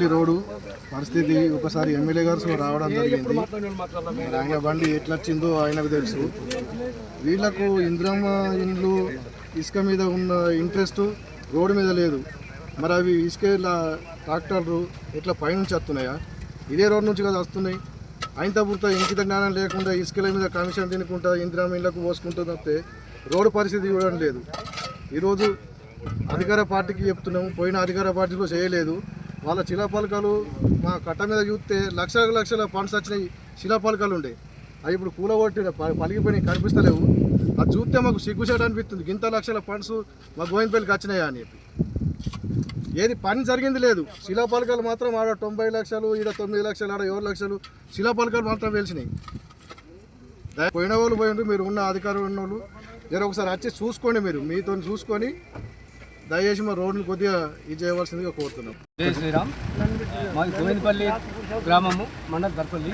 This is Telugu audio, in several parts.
బండి రోడ్డు పరిస్థితి ఒకసారి ఎమ్మెల్యే గారు రావడం జరిగింది. ఆయన బండి ఎట్లా వచ్చిందో ఆయనకు తెలుసు. వీళ్ళకు ఇంద్రమ్మ ఇండ్లు ఇసుక మీద ఉన్న ఇంట్రెస్ట్ రోడ్డు మీద లేదు. మరి అవి ఇసుక ఇలా ట్రాక్టర్లు ఇట్లా పైనుంచి వస్తున్నాయా? ఇదే రోడ్ నుంచి కదా వస్తున్నాయి. ఆయనతో పూర్త ఇంకిత జ్ఞానం లేకుండా ఇసుకల మీద కమిషన్ తినుకుంటా ఇంద్రమ్మ ఇళ్ళకు పోసుకుంటూ తప్పితే రోడ్డు పరిస్థితి చూడడం లేదు. ఈరోజు అధికార పార్టీకి చెప్తున్నాము. పోయిన అధికార పార్టీలో చేయలేదు. వాళ్ళ శిలాపలకాలు మా కట్ట మీద చూస్తే లక్షల లక్షల ఫండ్స్ వచ్చినాయి. శిలాపలకాలు ఉండే. అవి ఇప్పుడు కూలగొట్టి కొట్టి పలిగిపోయి కనిపిస్తలేవు. అది చూస్తే మాకు సిగ్గుచేట అనిపిస్తుంది. ఇంత లక్షల ఫండ్స్ మా గోవిందపల్లికి వచ్చినాయా అని చెప్పి. ఏది పని జరిగింది లేదు. శిలాపలకాలు మాత్రం ఆడ తొంభై లక్షలు ఈడ తొమ్మిది లక్షలు ఆడ ఏడు లక్షలు శిలాపలకాలు మాత్రం వెలిసినాయి పోయిన వాళ్ళు పోయిండ్రు. మీరు ఉన్న అధికారులు ఉన్న వాళ్ళు జర ఒకసారి వచ్చి చూసుకోండి మీరు. మీతో చూసుకొని దయచేసి మా రోడ్ని కొద్దిగా ఇది చేయవలసిందిగా కోరుతున్నాం. జయ శ్రీరామ్. మాది గోవిందపల్లి గ్రామము మండల దర్పల్లి.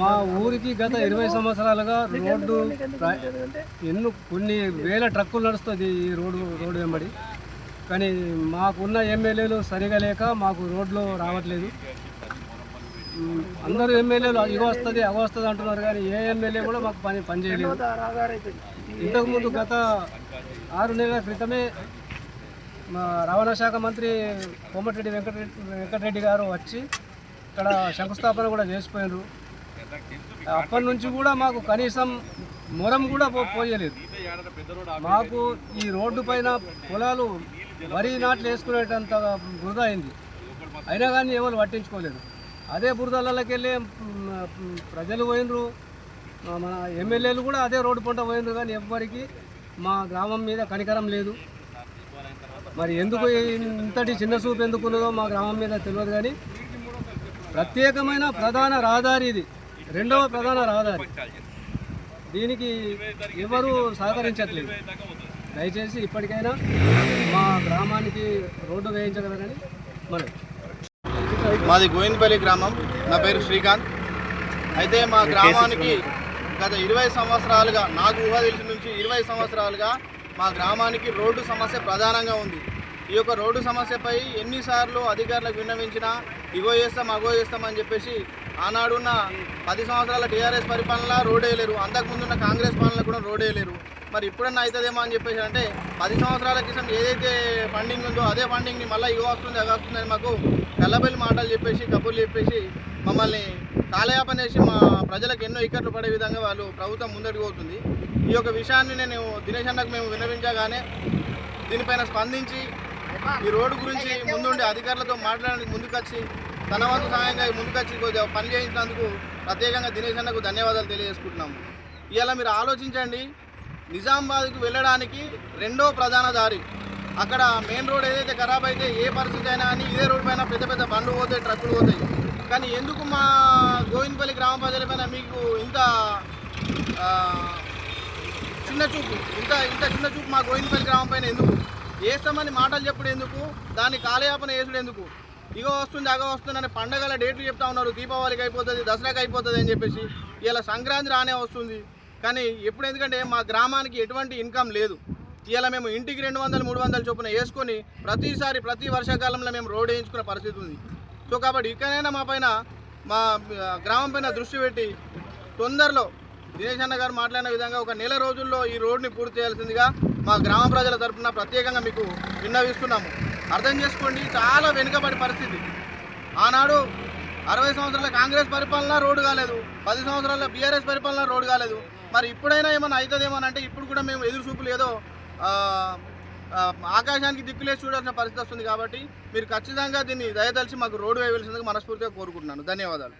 మా ఊరికి గత ఇరవై సంవత్సరాలుగా రోడ్డు ఎన్నో కొన్ని వేల ట్రక్కులు నడుస్తుంది ఈ రోడ్డు రోడ్డు వెంబడి. కానీ మాకున్న ఎమ్మెల్యేలు సరిగా లేక మాకు రోడ్లు రావట్లేదు. అందరూ ఎమ్మెల్యేలు ఇగో వస్తుంది అగో వస్తుంది అంటున్నారు కానీ ఏ ఎమ్మెల్యే కూడా మాకు పని పని చేయలేదు. ఇంతకుముందు గత ఆరు నెలల క్రితమే మా రవాణా శాఖ మంత్రి కోమటిరెడ్డి వెంకటరెడ్డి వెంకటరెడ్డి గారు వచ్చి ఇక్కడ శంకుస్థాపన కూడా చేసిపోయినారు. అప్పటి నుంచి కూడా మాకు కనీసం మొరం కూడా పో పోయలేదు. మాకు ఈ రోడ్డు పైన పొలాలు వరి నాట్లు వేసుకునేటంత బురద అయింది. అయినా కానీ ఎవరు పట్టించుకోలేదు. అదే బురదలకి వెళ్ళి ప్రజలు పోయినరు. మన ఎమ్మెల్యేలు కూడా అదే రోడ్డు పంట పోయినరు కానీ ఎవ్వరికి మా గ్రామం మీద కనికరం లేదు. మరి ఎందుకు ఇంతటి చిన్న చూపు ఎందుకు ఉన్నదో మా గ్రామం మీద తెలియదు కానీ ప్రత్యేకమైన ప్రధాన రహదారి ఇది. రెండవ ప్రధాన రహదారి. దీనికి ఎవరు సహకరించట్లేదు. దయచేసి ఇప్పటికైనా మా గ్రామానికి రోడ్డు వేయించగలరని మనం. మాది గోవిందపల్లి గ్రామం. నా పేరు శ్రీకాంత్. అయితే మా గ్రామానికి గత ఇరవై సంవత్సరాలుగా నాకు ఊహ తెలిసిన నుంచి ఇరవై సంవత్సరాలుగా మా గ్రామానికి రోడ్డు సమస్య ప్రధానంగా ఉంది. ఈ యొక్క రోడ్డు సమస్యపై ఎన్నిసార్లు అధికారులకు విన్నవించినా ఇగో చేస్తాం అగో చేస్తామని చెప్పేసి ఆనాడున్న పది సంవత్సరాల టీఆర్ఎస్ పరిపాలన రోడ్ వేయలేరు. అంతకుముందున్న కాంగ్రెస్ పాలన కూడా రోడ్ వేయలేరు. మరి ఇప్పుడన్నా అవుతుందేమో అని చెప్పేసి అంటే పది సంవత్సరాల క్రితం ఏదైతే ఫండింగ్ ఉందో అదే ఫండింగ్ని మళ్ళీ ఇగో వస్తుంది అది వస్తుంది అని మాకు కళ్ళబెల్లి మాటలు చెప్పేసి కబుర్లు చెప్పేసి మమ్మల్ని కాలయాపన చేసి మా ప్రజలకు ఎన్నో ఇక్కట్లు పడే విధంగా వాళ్ళు ప్రభుత్వం ముందడుగు పోతుంది ఈ యొక్క విషయాన్ని నేను దినేష్ అన్నకు మేము విన్నవించగానే దీనిపైన స్పందించి ఈ రోడ్డు గురించి ముందుండి అధికారులతో మాట్లాడడానికి ముందుకొచ్చి తన వంతు సహాయంగా ముందుకొచ్చి కొద్దిగా పని చేయించినందుకు ప్రత్యేకంగా దినేష్ అన్నకు ధన్యవాదాలు తెలియజేసుకుంటున్నాము. ఇలా మీరు ఆలోచించండి నిజామాబాద్కు వెళ్ళడానికి రెండో ప్రధాన దారి. అక్కడ మెయిన్ రోడ్ ఏదైతే ఖరాబ్ అయితే ఏ పరిస్థితి అయినా అని ఇదే రోడ్ పైన పెద్ద పెద్ద బండ్లు పోతాయి ట్రక్కులు పోతాయి. కానీ ఎందుకు మా గోవిందపల్లి గ్రామ ప్రజలపైన మీకు ఇంత చిన్న చూపు ఇంత ఇంత చిన్న చూపు మా గోవిందపల్లి గ్రామం పైన ఎందుకు? వేస్తామని మాటలు చెప్పుడు ఎందుకు? దాన్ని కాలయాపన వేసుడు ఎందుకు? ఇగో వస్తుంది అగో వస్తుంది అని పండగల డేట్లు చెప్తా ఉన్నారు. దీపావళికి అయిపోతుంది దసరాకి అయిపోతుంది అని చెప్పేసి. ఇలా సంక్రాంతి రానే వస్తుంది. కానీ ఇప్పుడు ఎందుకంటే మా గ్రామానికి ఎటువంటి ఇన్కమ్ లేదు. ఇలా మేము ఇంటికి రెండు వందలు మూడు వందలు చొప్పున వేసుకొని ప్రతిసారి ప్రతి వర్షాకాలంలో మేము రోడ్ వేయించుకునే పరిస్థితి ఉంది. సో కాబట్టి ఇకనైనా మా పైన మా గ్రామం పైన దృష్టి పెట్టి తొందరలో దినేష్ అన్న గారు మాట్లాడిన విధంగా ఒక నెల రోజుల్లో ఈ రోడ్ని పూర్తి చేయాల్సిందిగా మా గ్రామ ప్రజల తరఫున ప్రత్యేకంగా మీకు విన్నవిస్తున్నాము. అర్థం చేసుకోండి చాలా వెనుకబడి పరిస్థితి. ఆనాడు అరవై సంవత్సరాల కాంగ్రెస్ పరిపాలన రోడ్డు కాలేదు పది సంవత్సరాల బీఆర్ఎస్ పరిపాలన రోడ్డు కాలేదు. మరి ఇప్పుడైనా ఏమైనా అవుతుందేమో అని అంటే ఇప్పుడు కూడా మేము ఎదురు చూపులు ఏదో ఆకాశానికి దిక్కులే చూడాల్సిన పరిస్థితి వస్తుంది కాబట్టి మీరు ఖచ్చితంగా దీన్ని దయదలిచి మాకు రోడ్డు వేయవలసిందిగా మనస్ఫూర్తిగా కోరుకుంటున్నాను. ధన్యవాదాలు.